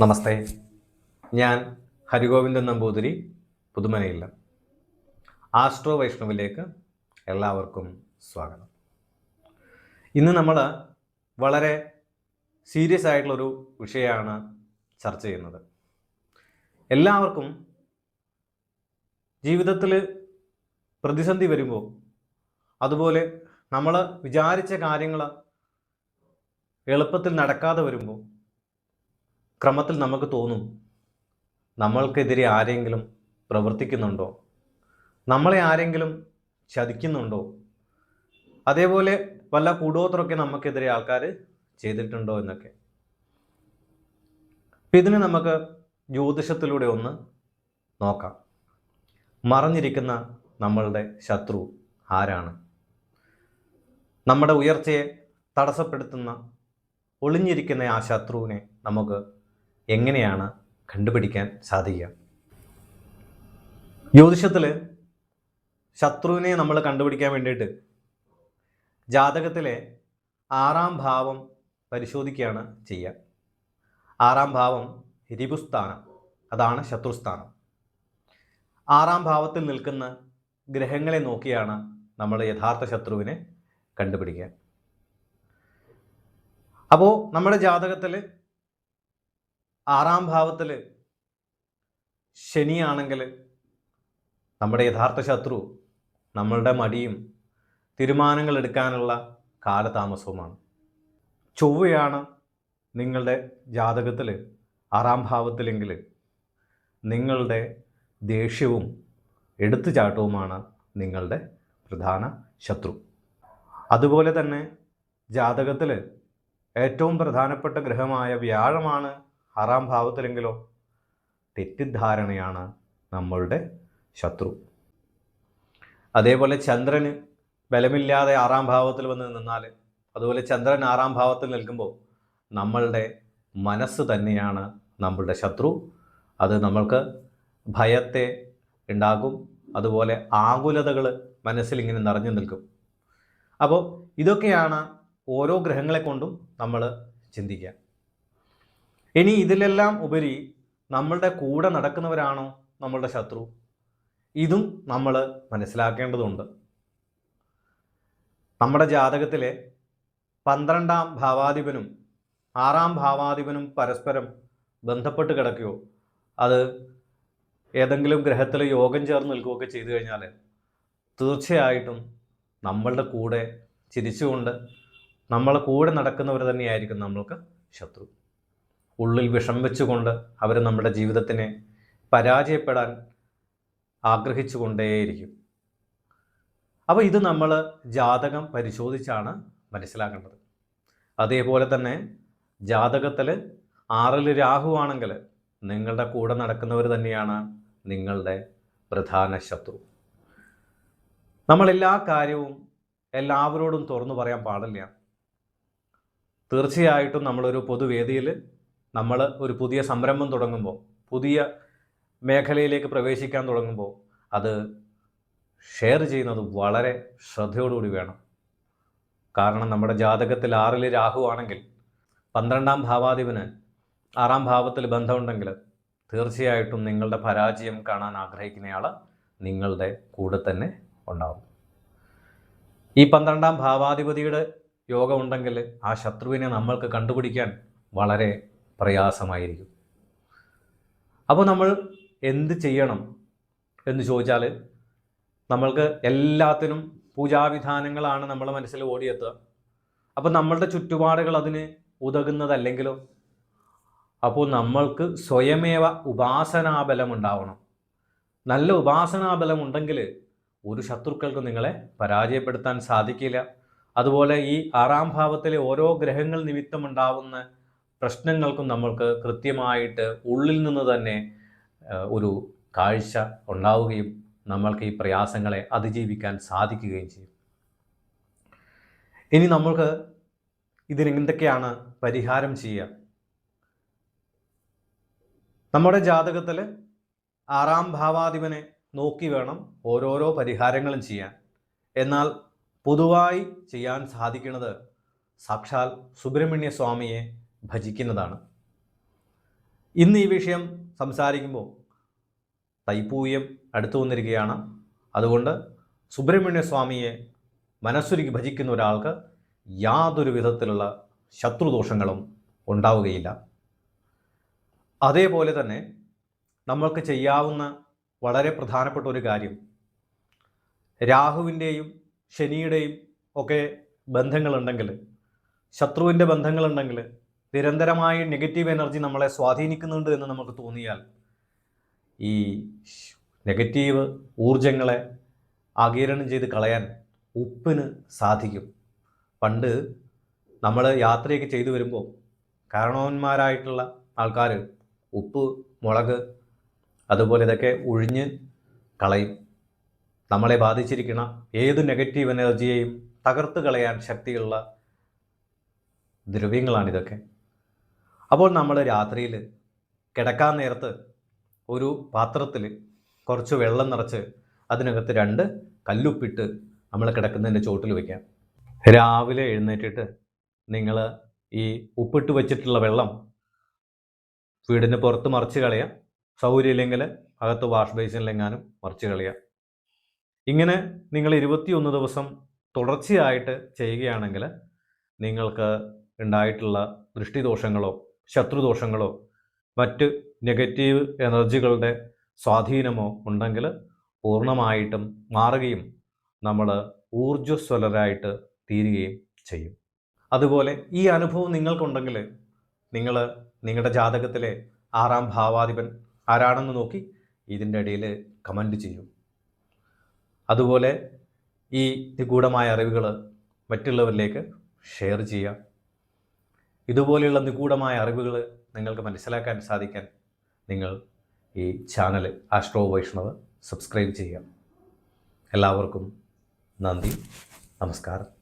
നമസ്തേ. ഞാൻ ഹരിഗോവിന്ദൻ നമ്പൂതിരി പുതുമനയില്ല. ആസ്ട്രോ വൈഷ്ണവിലേക്ക് എല്ലാവർക്കും സ്വാഗതം. ഇന്ന് നമ്മൾ വളരെ സീരിയസ് ആയിട്ടുള്ളൊരു വിഷയമാണ് ചർച്ച ചെയ്യുന്നത്. എല്ലാവർക്കും ജീവിതത്തിൽ പ്രതിസന്ധി വരുമ്പോൾ അതുപോലെ നമ്മൾ വിചാരിച്ച കാര്യങ്ങൾ എളുപ്പത്തിൽ നടക്കാതെ വരുമ്പോൾ ക്രമത്തിൽ നമുക്ക് തോന്നും നമ്മൾക്കെതിരെ ആരെങ്കിലും പ്രവർത്തിക്കുന്നുണ്ടോ? നമ്മളെ ആരെങ്കിലും ചതിക്കുന്നുണ്ടോ? അതേപോലെ വല്ല കൂടോത്രമൊക്കെ നമുക്കെതിരെ ആൾക്കാർ ചെയ്തിട്ടുണ്ടോ എന്നൊക്കെ. അപ്പം ഇതിന് നമുക്ക് ജ്യോതിഷത്തിലൂടെ ഒന്ന് നോക്കാം. മറഞ്ഞിരിക്കുന്ന നമ്മളുടെ ശത്രു ആരാണ്? നമ്മുടെ ഉയർച്ചയെ തടസ്സപ്പെടുത്തുന്ന ഒളിഞ്ഞിരിക്കുന്ന ആ ശത്രുവിനെ നമുക്ക് എങ്ങനെയാണ് കണ്ടുപിടിക്കാൻ സാധിക്കുക? ജ്യോതിഷത്തിൽ ശത്രുവിനെ നമ്മൾ കണ്ടുപിടിക്കാൻ വേണ്ടിയിട്ട് ജാതകത്തിലെ ആറാം ഭാവം പരിശോധിക്കുകയാണ് ചെയ്യുക. ആറാം ഭാവം രിപുസ്ഥാനം അതാണ് ശത്രുസ്ഥാനം. ആറാം ഭാവത്തിൽ നിൽക്കുന്ന ഗ്രഹങ്ങളെ നോക്കിയാണ് നമ്മൾ യഥാർത്ഥ ശത്രുവിനെ കണ്ടുപിടിക്കുക. അപ്പോൾ നമ്മുടെ ജാതകത്തിൽ ആറാം ഭാവത്തിൽ ശനിയാണെങ്കിൽ നമ്മുടെ യഥാർത്ഥ ശത്രു നമ്മളുടെ മടിയും തീരുമാനങ്ങൾ എടുക്കാനുള്ള കാലതാമസവുമാണ്. ചൊവ്വയാണ് നിങ്ങളുടെ ജാതകത്തിൽ ആറാം ഭാവത്തിലെങ്കിൽ നിങ്ങളുടെ ദേഷ്യവും എടുത്തുചാട്ടവുമാണ് നിങ്ങളുടെ പ്രധാന ശത്രു. അതുപോലെ തന്നെ ജാതകത്തിൽ ഏറ്റവും പ്രധാനപ്പെട്ട ഗ്രഹമായ വ്യാഴമാണ് ആറാം ഭാവത്തിലെങ്കിലോ തെറ്റിദ്ധാരണയാണ് നമ്മളുടെ ശത്രു. അതേപോലെ ചന്ദ്രന് ബലമില്ലാതെ ആറാം ഭാവത്തിൽ വന്ന് നിന്നാൽ അതുപോലെ ചന്ദ്രൻ ആറാം ഭാവത്തിൽ നിൽക്കുമ്പോൾ നമ്മളുടെ മനസ്സ് തന്നെയാണ് നമ്മളുടെ ശത്രു. അത് നമ്മൾക്ക് ഭയത്തെ ഉണ്ടാകും അതുപോലെ ആകുലതകൾ മനസ്സിൽ ഇങ്ങനെ നിറഞ്ഞു നിൽക്കും. അപ്പോൾ ഇതൊക്കെയാണ് ഓരോ ഗ്രഹങ്ങളെ കൊണ്ടും നമ്മൾ ചിന്തിക്കുക. ഇനി ഇതിലെല്ലാം ഉപരി നമ്മളുടെ കൂടെ നടക്കുന്നവരാണോ നമ്മളുടെ ശത്രു? ഇതും നമ്മൾ മനസ്സിലാക്കേണ്ടതുണ്ട്. നമ്മുടെ ജാതകത്തിലെ പന്ത്രണ്ടാം ഭാവാധിപനും ആറാം ഭാവാധിപനും പരസ്പരം ബന്ധപ്പെട്ട് കിടക്കുകയോ അത് ഏതെങ്കിലും ഗ്രഹത്തിൽ യോഗം ചേർന്ന് നിൽക്കുകയൊക്കെ ചെയ്തു കഴിഞ്ഞാൽ തീർച്ചയായിട്ടും നമ്മളുടെ കൂടെ ചിരിച്ചുകൊണ്ട് നമ്മളെ കൂടെ നടക്കുന്നവർ തന്നെയായിരിക്കും നമ്മൾക്ക് ശത്രു. ഉള്ളിൽ വിഷം വെച്ചുകൊണ്ട് അവർ നമ്മുടെ ജീവിതത്തിനെ പരാജയപ്പെടാൻ ആഗ്രഹിച്ചുകൊണ്ടേയിരിക്കും. അപ്പോൾ ഇത് നമ്മൾ ജാതകം പരിശോധിച്ചാണ് മനസ്സിലാക്കേണ്ടത്. അതേപോലെ തന്നെ ജാതകത്തിൽ ആറിൽ രാഹുവാണെങ്കിൽ നിങ്ങളുടെ കൂടെ നടക്കുന്നവർ തന്നെയാണ് നിങ്ങളുടെ പ്രധാന ശത്രു. നമ്മൾ എല്ലാ കാര്യവും എല്ലാവരോടും തുറന്നു പറയാൻ പാടില്ല. തീർച്ചയായിട്ടും നമ്മളൊരു പൊതുവേദിയിൽ നമ്മൾ ഒരു പുതിയ സംരംഭം തുടങ്ങുമ്പോൾ പുതിയ മേഖലയിലേക്ക് പ്രവേശിക്കാൻ തുടങ്ങുമ്പോൾ അത് ഷെയർ ചെയ്യുന്നത് വളരെ ശ്രദ്ധയോടുകൂടി വേണം. കാരണം നമ്മുടെ ജാതകത്തിൽ ആറിൽ രാഹു ആണെങ്കിൽ പന്ത്രണ്ടാം ഭാവാധിപന് ആറാം ഭാവത്തിൽ ബന്ധമുണ്ടെങ്കിൽ തീർച്ചയായിട്ടും നിങ്ങളുടെ പരാജയം കാണാൻ ആഗ്രഹിക്കുന്നയാൾ നിങ്ങളുടെ കൂടെ തന്നെ ഉണ്ടാവും. ഈ പന്ത്രണ്ടാം ഭാവാധിപതിയുടെ യോഗമുണ്ടെങ്കിൽ ആ ശത്രുവിനെ നമ്മൾക്ക് കണ്ടുപിടിക്കാൻ വളരെ പ്രയാസമായിരിക്കും. അപ്പോൾ നമ്മൾ എന്ത് ചെയ്യണം എന്ന് ചോദിച്ചാൽ നമ്മൾക്ക് എല്ലാത്തിനും പൂജാവിധാനങ്ങളാണ് നമ്മളെ മനസ്സിൽ ഓടിയെത്തുക. അപ്പോൾ നമ്മളുടെ ചുറ്റുപാടുകൾ അതിന് ഉതകുന്നതല്ലെങ്കിലോ? അപ്പോൾ നമ്മൾക്ക് സ്വയമേവ ഉപാസനാബലം ഉണ്ടാവണം നല്ല ഉപാസനാബലം ഉണ്ടെങ്കിൽ ഒരു ശത്രുക്കൾക്ക് നിങ്ങളെ പരാജയപ്പെടുത്താൻ സാധിക്കില്ല. അതുപോലെ ഈ ആറാം ഭാവത്തിലെ ഓരോ ഗ്രഹങ്ങൾ നിമിത്തം ഉണ്ടാവുന്ന പ്രശ്നങ്ങൾക്കും നമ്മൾക്ക് കൃത്യമായിട്ട് ഉള്ളിൽ നിന്ന് തന്നെ ഒരു കാഴ്ച ഉണ്ടാവുകയും നമ്മൾക്ക് ഈ പ്രയാസങ്ങളെ അതിജീവിക്കാൻ സാധിക്കുകയും ചെയ്യും. ഇനി നമ്മൾക്ക് ഇതിന് എന്തൊക്കെയാണ് പരിഹാരം ചെയ്യുക? നമ്മുടെ ജാതകത്തിൽ ആറാം ഭാവാധിപനെ നോക്കി വേണം ഓരോരോ പരിഹാരങ്ങളും ചെയ്യാൻ. എന്നാൽ പൊതുവായി ചെയ്യാൻ സാധിക്കുന്നത് സാക്ഷാൽ സുബ്രഹ്മണ്യ സ്വാമിയെ ഭജിക്കുന്നതാണ്. ഇന്ന് ഈ വിഷയം സംസാരിക്കുമ്പോൾ തൈപ്പൂയം അടുത്തു വന്നിരിക്കുകയാണ്. അതുകൊണ്ട് സുബ്രഹ്മണ്യ സ്വാമിയെ മനസ്സുരുക്കി ഭജിക്കുന്ന ഒരാൾക്ക് യാതൊരു വിധത്തിലുള്ള ശത്രുദോഷങ്ങളും ഉണ്ടാവുകയില്ല. അതേപോലെ തന്നെ നമ്മൾക്ക് ചെയ്യാവുന്ന വളരെ പ്രധാനപ്പെട്ട ഒരു കാര്യം രാഹുവിന്റെയും ശനിയുടെയും ഒക്കെ ബന്ധങ്ങളുണ്ടെങ്കിൽ ശത്രുവിന്റെ ബന്ധങ്ങളുണ്ടെങ്കിൽ നിരന്തരമായി നെഗറ്റീവ് എനർജി നമ്മളെ സ്വാധീനിക്കുന്നുണ്ട് എന്ന് നമുക്ക് തോന്നിയാൽ ഈ നെഗറ്റീവ് ഊർജങ്ങളെ ആകിരണം ചെയ്ത് കളയാൻ ഉപ്പിന് സാധിക്കും. പണ്ട് നമ്മൾ യാത്രയൊക്കെ ചെയ്തു വരുമ്പോൾ കാരണവന്മാരായിട്ടുള്ള ആൾക്കാർ ഉപ്പ് മുളക് അതുപോലെ ഇതൊക്കെ ഒഴിഞ്ഞ് കളയും. നമ്മളെ ബാധിച്ചിരിക്കുന്ന ഏത് നെഗറ്റീവ് എനർജിയെയും തകർത്ത് കളയാൻ ശക്തിയുള്ള ദ്രവ്യങ്ങളാണിതൊക്കെ. അപ്പോൾ നമ്മൾ രാത്രിയിൽ കിടക്കാൻ നേരത്ത് ഒരു പാത്രത്തിൽ കുറച്ച് വെള്ളം നിറച്ച് അതിനകത്ത് രണ്ട് കല്ലുപ്പിട്ട് നമ്മൾ കിടക്കുന്നതിന്റെ ചോട്ടിൽ വയ്ക്കാം രാവിലെ എഴുന്നേറ്റിട്ട് നിങ്ങൾ ഈ ഉപ്പിട്ട് വെച്ചിട്ടുള്ള വെള്ളം വീടിന് പുറത്ത് മറിച്ച് കളയാം. സൗകര്യമില്ലെങ്കിൽ അകത്ത് വാഷ് ബേസിനിലെങ്ങാനും മറിച്ച് കളയാം. ഇങ്ങനെ നിങ്ങൾ ഇരുപത്തിയൊന്ന് ദിവസം തുടർച്ചയായിട്ട് ചെയ്യുകയാണെങ്കിൽ നിങ്ങൾക്ക് ഉണ്ടായിട്ടുള്ള ദൃഷ്ടിദോഷങ്ങളോ ശത്രുദോഷങ്ങളോ മറ്റ് നെഗറ്റീവ് എനർജികളുടെ സ്വാധീനമോ ഉണ്ടെങ്കിൽ പൂർണമായിട്ടും മാറുകയും നമ്മൾ ഊർജസ്വലരായിട്ട് തീരുകയും ചെയ്യും. അതുപോലെ ഈ അനുഭവം നിങ്ങൾക്കുണ്ടെങ്കിൽ നിങ്ങൾ നിങ്ങളുടെ ജാതകത്തിലെ ആറാം ഭാവാധിപൻ ആരാണെന്ന് നോക്കി ഇതിന്റെ ഇടയിൽ കമന്റ് ചെയ്യും. അതുപോലെ ഈ നിഗൂഢമായ അറിവുകൾ മറ്റുള്ളവരിലേക്ക് ഷെയർ ചെയ്യുക. ഇതുപോലെയുള്ള നിഗൂഢമായ അറിവുകൾ നിങ്ങൾക്ക് മനസ്സിലാക്കാൻ സാധിക്കാൻ നിങ്ങൾ ഈ ചാനൽ ആസ്ട്രോ വൈഷ്ണവ് സബ്സ്ക്രൈബ് ചെയ്യാം എല്ലാവർക്കും നന്ദി. നമസ്കാരം.